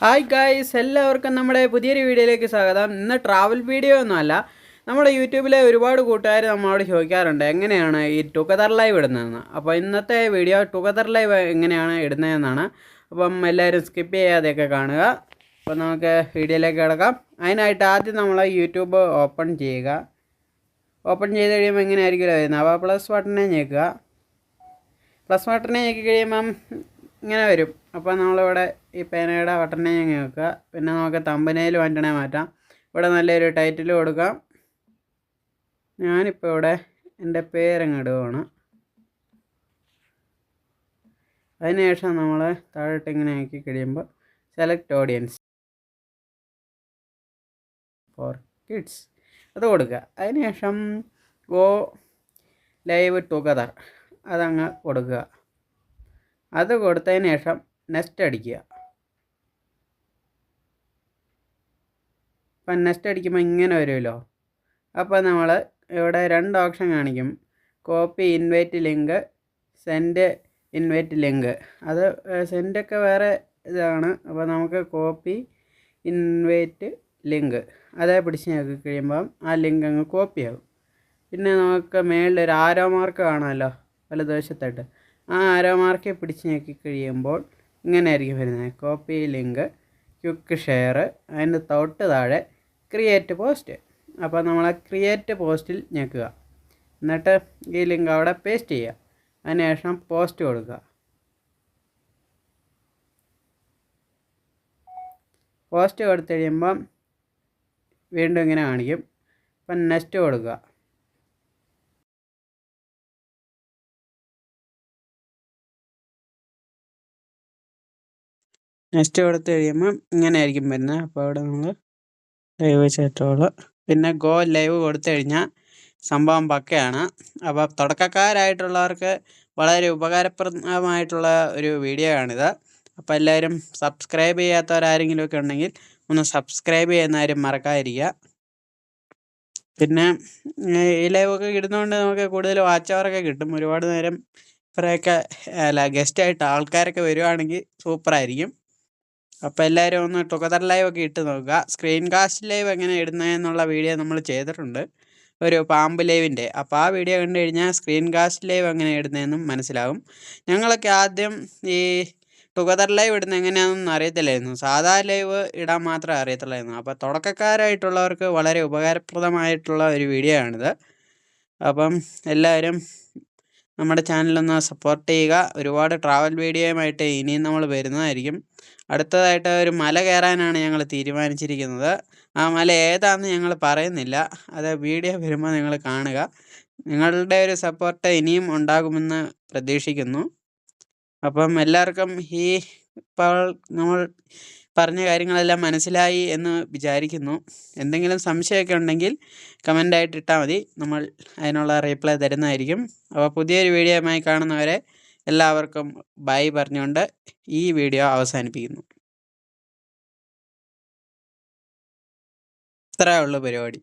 Hi guys എല്ലാവർക്കും നമ്മുടെ പുതിയൊരു വീഡിയോയിലേക്ക് സ്വാഗതം. ഇന്ന് ട്രാവൽ വീഡിയോ ഒന്നുമല്ല. നമ്മുടെ യൂട്യൂബിലെ ഒരുപാട് കൂട്ടുകാർ നമ്മളോട് ചോദിക്കാറുണ്ട് എങ്ങനെയാണ് ഈ ടുഗദർ ലൈവ് ഇടുന്നതെന്ന്? അപ്പോൾ ഇന്നത്തെ വീഡിയോ ടുഗദർ ലൈവ് എങ്ങനെയാണ് ഇടുന്നതെന്നാണ്. അപ്പം എല്ലാവരും സ്കിപ്പ് ചെയ്യാതെയൊക്കെ കാണുക. അപ്പോൾ നമുക്ക് വീഡിയോയിലേക്ക് കിടക്കാം. അതിനായിട്ട് ആദ്യം നമ്മൾ യൂട്യൂബ് ഓപ്പൺ ചെയ്യുക. ഓപ്പൺ ചെയ്ത് കഴിയുമ്പോൾ എങ്ങനെയായിരിക്കുമല്ലോ വരുന്നത്? അപ്പോൾ പ്ലസ് ബട്ടനെ ഞെക്കുക. പ്ലസ് ബട്ടനെ ഞെക്കി കഴിയുമ്പം ഇങ്ങനെ വരും. അപ്പോൾ നമ്മളിവിടെ ഈ പേനയുടെ ബട്ടനെ ഞങ്ങൾ വെക്കുക പിന്നെ നമുക്ക് തമ്പനയിൽ വണ്ടണേ മാറ്റാം. ഇവിടെ നല്ലൊരു ടൈറ്റിൽ കൊടുക്കാം. ഞാനിപ്പോൾ ഇവിടെ എന്റെ പേരങ്ങ് ഇടുകയാണ് അതിനുശേഷം നമ്മൾ താഴോട്ട് ഇങ്ങനെ ആക്കി കഴിയുമ്പോൾ സെലക്ട് ഓഡിയൻസ് ഫോർ കിഡ്സ് അത് കൊടുക്കുക. അതിനുശേഷം ഗോ ലൈവ് ടുഗദർ അതങ്ങ് കൊടുക്കുക. അത് കൊടുത്തതിന് ശേഷം നെസ്റ്റ് അടിക്കുക. അപ്പം നെസ്റ്റ് അടിക്കുമ്പോൾ ഇങ്ങനെ വരുമല്ലോ. അപ്പോൾ നമ്മൾ ഇവിടെ രണ്ട് ഓപ്ഷൻ കാണിക്കും. Copy invite link send invite link അത് സെൻഡൊക്കെ വേറെ ഇതാണ്. അപ്പോൾ നമുക്ക് കോപ്പി ഇൻവൈറ്റ് ലിങ്ക് അതേ പിടിച്ച് നോക്കി കഴിയുമ്പം ആ ലിങ്ക് അങ്ങ് കോപ്പി ആകും. പിന്നെ നമുക്ക് മേളിൽ ഒരു ആരോ മാർക്ക് കാണാമല്ലോ വലതുവശത്തായിട്ട്. ആ ആരോ മാർക്കെ പിടിച്ച് ഞെക്കി കഴിയുമ്പോൾ ഇങ്ങനെ ആയിരിക്കും വരുന്നത്. കോപ്പി ലിങ്ക് ക്വിക്ക് ഷെയർ അതിന്റെ തൊട്ട് താഴെ ക്രിയേറ്റ് പോസ്റ്റ് അപ്പോൾ നമ്മൾ ആ ക്രിയേറ്റ് പോസ്റ്റിൽ ഞെക്കുക. എന്നിട്ട് ഈ ലിങ്ക് അവിടെ പേസ്റ്റ് ചെയ്യുക. അതിനുശേഷം പോസ്റ്റ് കൊടുക്കുക. പോസ്റ്റ് കൊടുത്തു കഴിയുമ്പം വീണ്ടും ഇങ്ങനെ കാണിക്കും. അപ്പം നെക്സ്റ്റ് കൊടുക്കുക. നെക്സ്റ്റ് കൊടുത്ത് കഴിയുമ്പോൾ ഇങ്ങനെ ആയിരിക്കും വരുന്നത്. അപ്പോൾ അവിടെ നമ്മൾ ലൈവ് ചേട്ടോൾ പിന്നെ ഗോ ലൈവ് കൊടുത്തു കഴിഞ്ഞാൽ സംഭവം പക്കയാണ്. അപ്പോൾ തുടക്കക്കാരായിട്ടുള്ളവർക്ക് വളരെ ഉപകാരപ്രദമായിട്ടുള്ള ഒരു വീഡിയോ ആണിത്. അപ്പോൾ എല്ലാവരും സബ്സ്ക്രൈബ് ചെയ്യാത്തവരാരെങ്കിലുമൊക്കെ ഉണ്ടെങ്കിൽ ഒന്ന് സബ്സ്ക്രൈബ് ചെയ്യുന്ന കാര്യം മറക്കാതിരിക്കുക. പിന്നെ ഈ ലൈവൊക്കെ ഇടുന്നതുകൊണ്ട് നമുക്ക് കൂടുതൽ വാച്ച് അവറൊക്കെ കിട്ടും. ഒരുപാട് നേരം ഇവരെയൊക്കെ അല്ല ഗസ്റ്റായിട്ട് ആൾക്കാരൊക്കെ വരുവാണെങ്കിൽ സൂപ്പറായിരിക്കും അപ്പോൾ എല്ലാവരും ഒന്ന് ടുഗദർ ലൈവ് ഒക്കെ ഇട്ട് നോക്കുക. സ്ക്രീൻ കാസ്റ്റ് ലൈവ് എങ്ങനെ ഇടുന്നതെന്നുള്ള വീഡിയോ നമ്മൾ ചെയ്തിട്ടുണ്ട്. ഒരു പാമ്പ് ലൈവിന്റെ അപ്പോൾ ആ വീഡിയോ കണ്ടു കഴിഞ്ഞാൽ സ്ക്രീൻ കാസ്റ്റ് ലൈവ് എങ്ങനെ ഇടുന്നതെന്നും മനസ്സിലാവും. ഞങ്ങളൊക്കെ ആദ്യം ഈ ടുഗദർ ലൈവ് ഇടുന്ന എങ്ങനെയാണെന്നൊന്നും അറിയത്തില്ലായിരുന്നു. സാധാ ലൈവ് ഇടാൻ മാത്രമേ അറിയത്തുള്ളായിരുന്നു. അപ്പോൾ തുടക്കക്കാരായിട്ടുള്ളവർക്ക് വളരെ ഉപകാരപ്രദമായിട്ടുള്ള ഒരു വീഡിയോ ആണിത്. അപ്പം എല്ലാവരും നമ്മുടെ ചാനലൊന്ന് സപ്പോർട്ട് ചെയ്യുക. ഒരുപാട് ട്രാവൽ വീഡിയോയുമായിട്ട് ഇനിയും നമ്മൾ വരുന്നതായിരിക്കും. അടുത്തതായിട്ട് ഒരു മല കയറാനാണ് ഞങ്ങൾ തീരുമാനിച്ചിരിക്കുന്നത്. ആ മല ഏതാണെന്ന് ഞങ്ങൾ പറയുന്നില്ല. അത് വീഡിയോ വരുമ്പോൾ നിങ്ങൾ കാണുക. നിങ്ങളുടെ ഒരു സപ്പോർട്ട് ഇനിയും ഉണ്ടാകുമെന്ന് പ്രതീക്ഷിക്കുന്നു. അപ്പം എല്ലാവർക്കും ഈ ഇപ്പോൾ നമ്മൾ പറഞ്ഞ കാര്യങ്ങളെല്ലാം മനസ്സിലായി എന്ന് വിചാരിക്കുന്നു. എന്തെങ്കിലും സംശയമൊക്കെ ഉണ്ടെങ്കിൽ കമന്റായിട്ട് ഇട്ടാൽ മതി. നമ്മൾ അതിനുള്ള റീപ്ലൈ തരുന്നതായിരിക്കും. അപ്പോൾ പുതിയൊരു വീഡിയോയുമായി കാണുന്നവരെ എല്ലാവർക്കും ബൈ പറഞ്ഞുകൊണ്ട് ഈ വീഡിയോ അവസാനിപ്പിക്കുന്നു. ഇത്രയേ ഉള്ളൂ പരിപാടി.